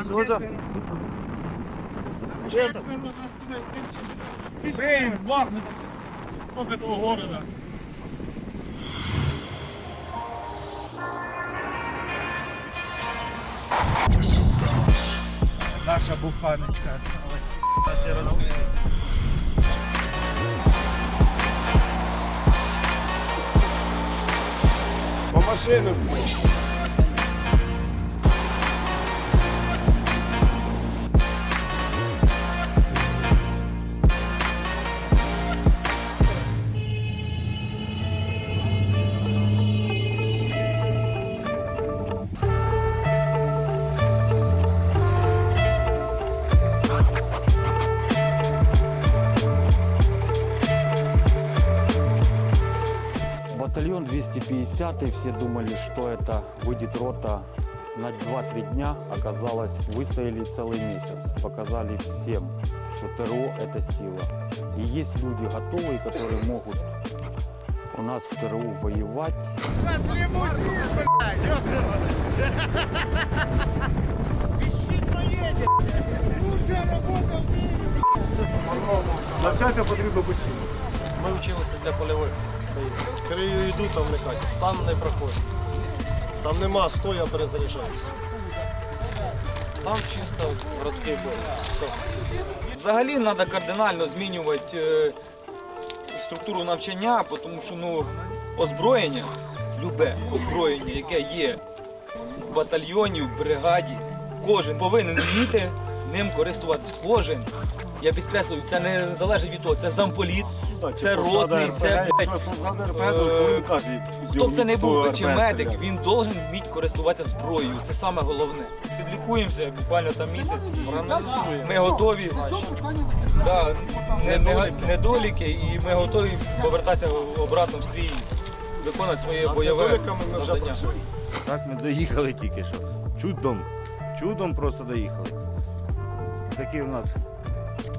Служа. Блин, Бахмут, сколько этого города. Наша буханочка осталась. По машину. Батальон 250, все думали, что это выйдет рота на 2-3 дня. Оказалось, выстояли целый месяц. Показали всем, что ТРО – это сила. И есть люди готовые, которые могут у нас в ТРО воевать. Навчатися потрібно постійно. Ми вчилися для польових боїв. Крию йду, там не катять, там не проходять. Там нема стоя, перезаряджаюся. Там чисто городський бой. Все. Взагалі треба кардинально змінювати е, структуру навчання, тому що ну, озброєння, любе озброєння, яке є в батальйоні, в бригаді, кожен повинен вміти ним користуватися. Кожен. Я підкреслюю, це не залежить від того, це замполіт, це ротний, це блядь, е, хто б це не був, чи медик, він должен вміти користуватися зброєю. Це саме головне. Підлікуємося буквально там місяць. Ми готові. Да, не- не- недоліки, і ми готові повертатися обратно в стрій, виконувати своє бойове завдання. Так ми доїхали тільки що. Чудом. Чудом просто доїхали. Такі у нас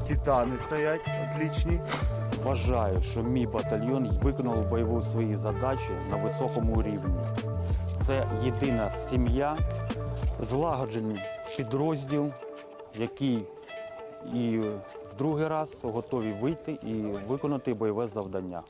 титани стоять, отлічні. Вважаю, що мій батальйон виконав бойову свої задачі на високому рівні. Це єдина сім'я, злагоджений підрозділ, який і в другий раз готові вийти і виконати бойове завдання.